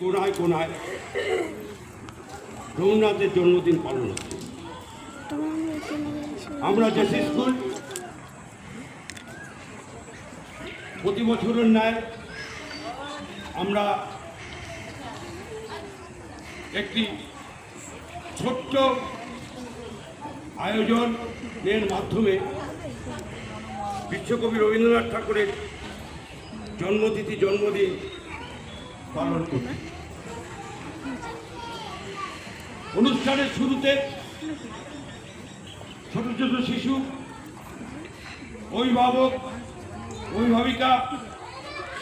কোনায় কোনায় রবীন্দ্রনাথের জন্মদিন পালন হচ্ছে। আমরা জেসি স্কুল প্রতি বছরের ন্যায় আমরা একটি ছোট্ট আয়োজনের মাধ্যমে বিশ্বকবি রবীন্দ্রনাথ ঠাকুরের জন্মতিথি, জন্মদিন পালন করছি। অনুষ্ঠানের শুরুতে ছোট ছোট শিশু, অভিভাবক, অভিভাবিকা,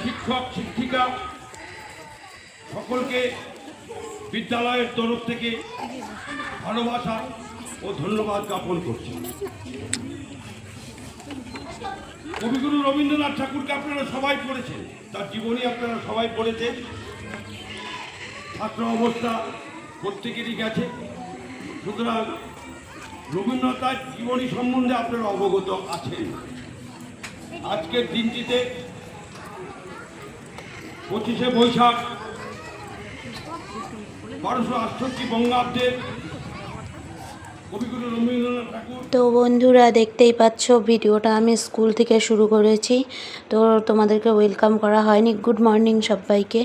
শিক্ষক, শিক্ষিকা সকলকে বিদ্যালয়ের তরফ থেকে ভালোবাসা ও ধন্যবাদ জ্ঞাপন করছি। কবিগুরু রবীন্দ্রনাথ ঠাকুরকে আপনারা সবাই পড়েছেন, তার জীবনী আপনারা সবাই পড়েছেন। ছাত্র অবস্থা প্রত্যেকেরই গেছে সুতরাং রবীন্দ্রনাথের জীবনী সম্বন্ধে আপনারা অবগত আছেন। আজকের দিনটিতে পঁচিশে বৈশাখ, বারোশো আটষট্টি বঙ্গাব্দের রবীন্দ্রনাথ তো বন্ধুরা দেখতেই পাচ্ছ, ভিডিওটা আমি স্কুল থেকে শুরু করেছি। তো তোমাদেরকে ওয়েলকাম করা হয়নি। গুড মর্নিং সবাইকে।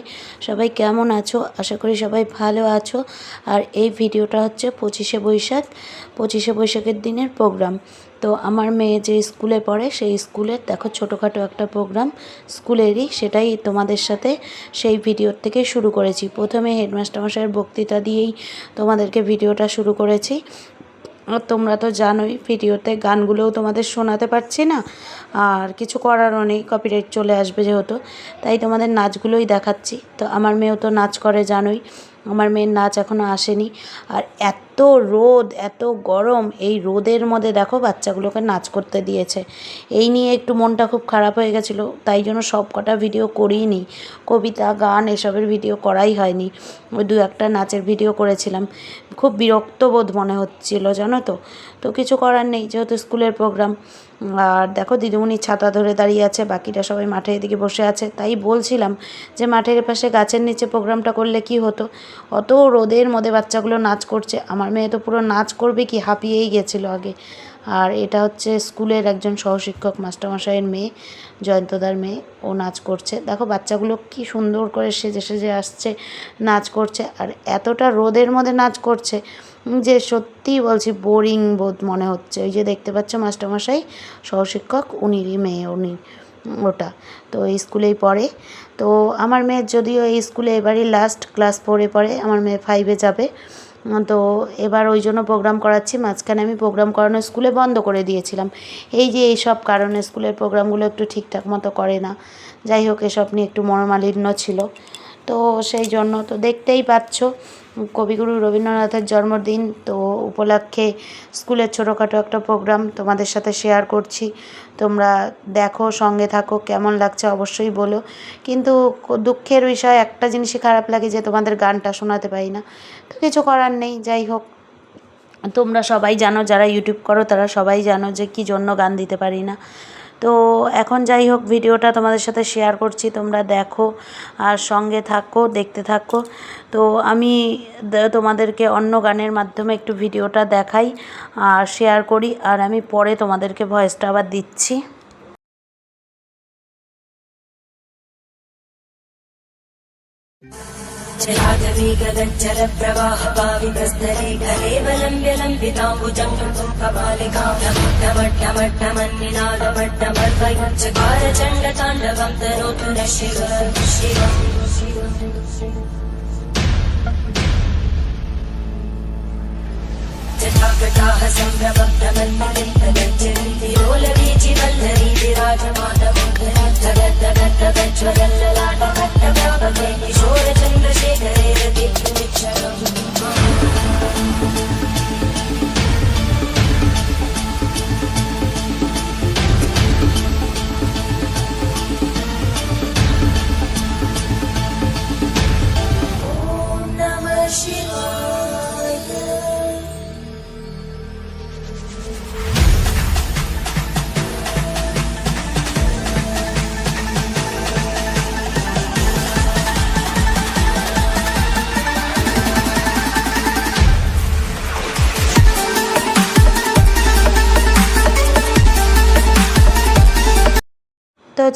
সবাই কেমন আছো? আশা করি সবাই ভালো আছো। আর এই ভিডিওটা হচ্ছে পঁচিশে বৈশাখ। পঁচিশে বৈশাখের দিনের প্রোগ্রাম তো আমার মেয়ে যে স্কুলে পড়ে, সেই স্কুলের দেখো ছোটোখাটো একটা প্রোগ্রাম স্কুলেরই। সেটাই তোমাদের সাথে সেই ভিডিওর থেকে শুরু করেছি। প্রথমে হেডমাস্টার মশাইয়ের বক্তৃতা দিয়েই তোমাদেরকে ভিডিওটা শুরু করেছি। তোমরা তো জানোই, ভিডিওতে গানগুলোও তোমাদের শোনাতে পারছি না। আর কিছু করারও নেই কপিরাইট চলে আসবে যেহেতু, তাই তোমাদের নাচগুলোই দেখাচ্ছি। তো আমার মেয়েও তো নাচ করে জানোই। আমার মেয়ের নাচ এখনও আসেনি। আর এত রোদ, এত গরম, এই রোদের মধ্যে দেখো বাচ্চাগুলোকে নাচ করতে দিয়েছে। এই নিয়ে একটু মনটা খুব খারাপ হয়ে গেছিল, তাই জন্য সব কটা ভিডিও করিনি। কবিতা, গান এসবের ভিডিও করাই হয়নি। ওই দু একটা নাচের ভিডিও করেছিলাম। খুব বিরক্ত বোধ মনে হচ্ছিল, জানো তো? তো কিছু করার নেই, যেহেতু স্কুলের প্রোগ্রাম আর দেখো দিদিমণি ছাতা ধরে দাঁড়িয়ে আছে, বাকিটা সবাই মাঠে এদিকে বসে আছে। তাই বলছিলাম যে মাঠের পাশে গাছের নিচে প্রোগ্রামটা করলে কি হতো? অত রোদের মধ্যে বাচ্চাগুলো নাচ করছে। আমার মেয়ে তো পুরো নাচ করবে কি? হাঁপিয়েই গেছিল আগে। আর এটা হচ্ছে স্কুলের একজন সহশিক্ষক মাস্টারমশাইয়ের মেয়ে, জয়ন্তদার মেয়ে। ও নাচ করছে। দেখো বাচ্চাগুলো কি সুন্দর করে সেজে সেজে আসছে, নাচ করছে আর এতটা রোদের মধ্যে নাচ করছে যে সত্যিই বলছি বোরিং বোধ মনে হচ্ছে। ওই যে দেখতে পাচ্ছ মাস্টারমশাই, সহশিক্ষক উনিরই মেয়ে, উনি ওটা। তো স্কুলেই পড়ে। তো আমার মেয়ের যদিও এই স্কুলে এবারই লাস্ট ক্লাস ফোরে পড়ে, আমার মেয়ে ফাইভে যাবে। তো এবার ওই জন্য প্রোগ্রাম করাচ্ছি। মাঝখানে আমি প্রোগ্রাম করানো স্কুলে বন্ধ করে দিয়েছিলাম। এই যে এই সব কারণে স্কুলের প্রোগ্রামগুলো একটু ঠিকঠাক মতো করে না। যাই হোক, এসব নিয়ে একটু মনোমালিন্য ছিল। তো সেই জন্য তো দেখতেই পাচ্ছ। কবিগুরু রবীন্দ্রনাথের জন্মদিন, তো উপলক্ষে স্কুলের ছোটোখাটো একটা প্রোগ্রাম তোমাদের সাথে শেয়ার করছি। তোমরা দেখো, সঙ্গে থাকো, কেমন লাগছে অবশ্যই বলো। কিন্তু দুঃখের বিষয়, একটা জিনিসই খারাপ লাগে যে তোমাদের গানটা শোনাতে পারি না। তো কিছু করার নেই, যাই হোক। তোমরা সবাই জানো, যারা ইউটিউব করো, তারা সবাই জানো যে কী জন্য গান দিতে পারি না। তো এখন যাই হোক, ভিডিওটা তোমাদের সাথে শেয়ার করছি, তোমরা দেখো আর সঙ্গে থাকো, দেখতে থাকো। তো আমি তোমাদেরকে অন্য গানের মাধ্যমে একটু ভিডিওটা দেখাই আর শেয়ার করি, আর আমি পরে তোমাদেরকে ভয়েসটা আবার দিচ্ছি। जलागवीगदज्जलप्रवाहपावितस्तरे कलेवलम्ब्य लम्बिताम्बुजम् कपालिकामट्टमट्टमन्निनादमट्टमर्वयुच्चकार चण्डताण्डवम् तनोतु न शिव शिव जटाकटाः सम्भ्रमभ्रमन्मलिन्दगज्जरीतिरोलवीचि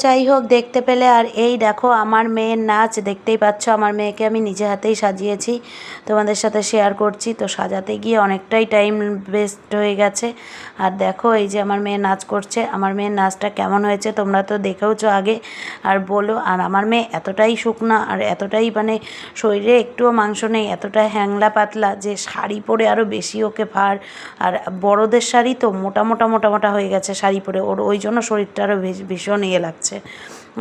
যাই হোক, দেখতে পেলে। আর এই দেখো, আমার মেয়ের নাচ দেখতেই পাচ্ছ। আমার মেয়েকে আমি নিজে হাতেই সাজিয়েছি। তোমাদের সাথে শেয়ার করছি। তো সাজাতে গিয়ে অনেকটাই টাইম ওয়েস্ট হয়ে গেছে। আর দেখো, এই যে আমার মেয়ে নাচ করছে। আমার মেয়ের নাচটা কেমন হয়েছে তোমরা তো দেখেওছো আগে। আর বলো, আর আমার মেয়ে এতটাই শুকনা, আর এতটাই মানে শরীরে একটুও মাংস নেই, এতটা হ্যাংলা পাতলা যে শাড়ি পরে আরও বেশি ওকে ভার। আর বড়দের শাড়ি তো মোটা মোটা মোটা মোটা হয়ে গেছে শাড়ি পরে। ওর, ওই জন্য শরীরটা আরও ভীষণ ইয়ে লাগছে।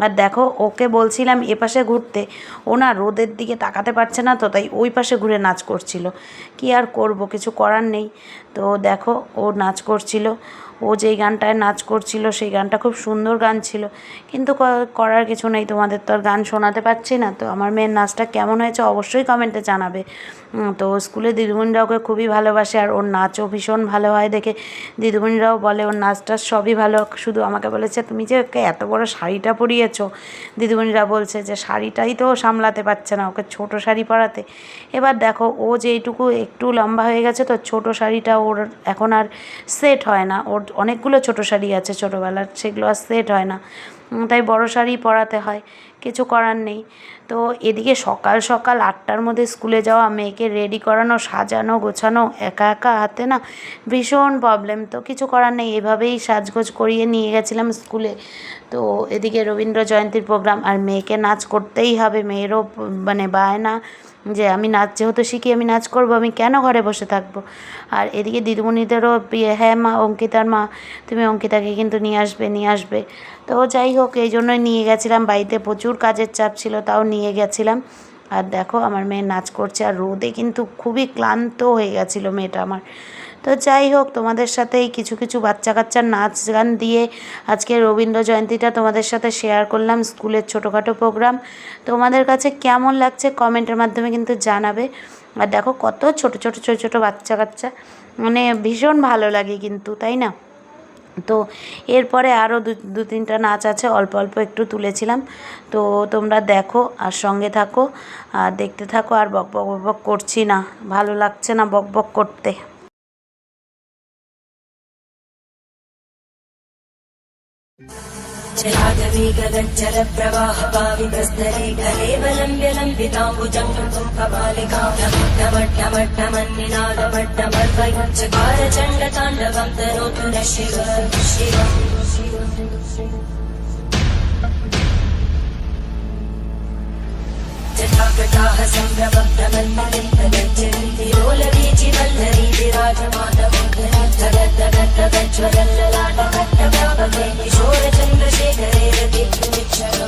আর দেখো, ওকে বলছিলাম এ পাশে ঘুরতে। ও না রোদের দিকে তাকাতে পারছে না তো, তাই ওই পাশে ঘুরে নাচ করছিল। কি আর করব, কিছু করার নেই। তো দেখো, ও নাচ করছিল। ও যেই গানটায় নাচ করছিল, সেই গানটা খুব সুন্দর গান ছিল। কিন্তু করার কিছু নেই, তোমাদের তো আর গান শোনাতে পারছি না। তো আমার মেয়ের নাচটা কেমন হয়েছে অবশ্যই কমেন্টে জানাবে। তো স্কুলে দিদিমণিরা ওকে খুবই ভালোবাসে আর ওর নাচও ভীষণ ভালো হয় দেখে। দিদিমণিরাও বলে, ওর নাচটা সবই ভালো, শুধু আমাকে বলেছে, তুমি যে ওকে এত বড় শাড়িটা পরিয়েছো? দিদিমণিরা বলছে যে, শাড়িটাই তো সামলাতে পারছে না, ওকে ছোট শাড়ি পরাতে। এবার দেখো, ও যেইটুকু একটু লম্বা হয়ে গেছে, তো ছোট শাড়িটা ওর এখন আর সেট হয় না। ওর অনেকগুলো ছোটো শাড়ি আছে ছোটোবেলার, সেগুলো আর সেট হয় না। তাই বড় শাড়ি পরাতে হয়। কিছু করার নেই। তো এদিকে সকাল সকাল আটটার মধ্যে স্কুলে যাওয়া মেয়েকে রেডি করানো, সাজানো, গোছানো, একা একা হাতে না ভীষণ প্রবলেম তো কিছু করার নেই, এভাবেই সাজগোজ করিয়ে নিয়ে গেছিলাম স্কুলে। তো এদিকে রবীন্দ্র জয়ন্তীর প্রোগ্রাম আর মেয়েকে নাচ করতেই হবে। মেয়েরও মানে বায়না যে আমি নাচ, যেহেতু শিখি আমি নাচ করব, আমি কেন ঘরে বসে থাকব? আর এদিকে দিদিমণিদেরও হ্যাঁ মা, অঙ্কিতার মা, তুমি অঙ্কিতাকে কিন্তু নিয়ে আসবে নিয়ে আসবে। তো যাই হোক, এই জন্যই নিয়ে গেছিলাম, বাড়িতে প্রচুর কাজের চাপ ছিল, তাও নিয়ে গেছিলাম। আর দেখো, আমার মেয়ে নাচ করছে আর রোদে কিন্তু খুবই ক্লান্ত হয়ে গেছিল মেয়েটা আমার। তো যাই হোক, তোমাদের সাথে এই কিছু কিছু বাচ্চা কাচ্চার নাচ গান দিয়ে আজকে রবীন্দ্র জয়ন্তীটা তোমাদের সাথে শেয়ার করলাম, স্কুলের ছোটোখাটো প্রোগ্রাম তোমাদের কাছে কেমন লাগছে কমেন্টের মাধ্যমে কিন্তু জানাবে। আর দেখো, কত ছোট ছোট ছোট ছোট বাচ্চা কাচ্চা মানে ভীষণ ভালো লাগে কিন্তু, তাই না? তো এরপরে আরও দু দু তিনটা নাচ আছে, অল্প অল্প একটু তুলেছিলাম। তো তোমরা দেখো আর সঙ্গে থাকো, আর দেখতে থাকো আর বক বক বক করছি না। ভালো লাগছে না বক বক করতে। जलागवीगदज्जलप्रवाहपाविकस्तरेखरेवलम्ब्य प्रवाह कपालिकां नमट्टमट्टमन्निनादमट्टमर्वयञ्चकारचण्डताण्डवं तनोतु न शिव शिव शिव जटाकटाः सम्भ्रमभ्रमन्मलिन्दने प्रज्वलल्ललाटभट्टव्यापके किशोरचन्द्रशेखरे रतिमिच्छरो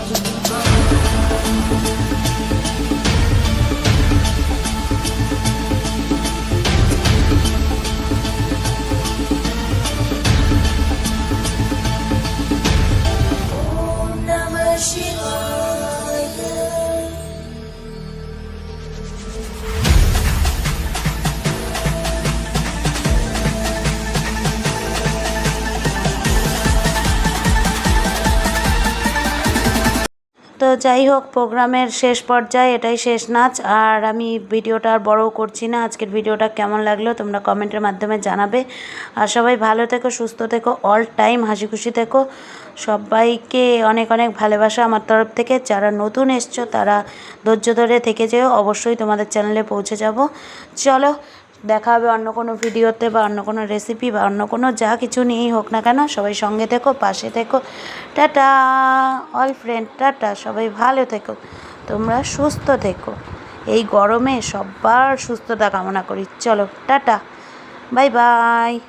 যাই হোক, প্রোগ্রামের শেষ পর্যায়ে এটাই শেষ নাচ। আর আমি ভিডিওটা আর বড়ও করছি না। আজকের ভিডিওটা কেমন লাগল তোমরা কমেন্টের মাধ্যমে জানাবে। আর সবাই ভালো থেকো, সুস্থ থেকো অল টাইম হাসি খুশি থেকো। সবাইকে অনেক অনেক ভালোবাসা আমার তরফ থেকে। যারা নতুন এসছো, তারা ধৈর্য ধরে থেকে যেও। অবশ্যই তোমাদের চ্যানেলে পৌঁছে যাব। চলো দেখা হবে অন্য কোনো ভিডিওতে বা অন্য কোনো রেসিপি বা অন্য কোনো যা কিছু নিয়েই হোক না কেন, সবাই সঙ্গে থেকো, পাশে থেকো। টাটা অল ফ্রেন্ড টাটা, সবাই ভালো থেকো। তোমরা সুস্থ থেকো। এই গরমে সবার সুস্থতা কামনা করি। চলো, টাটা বাই বাই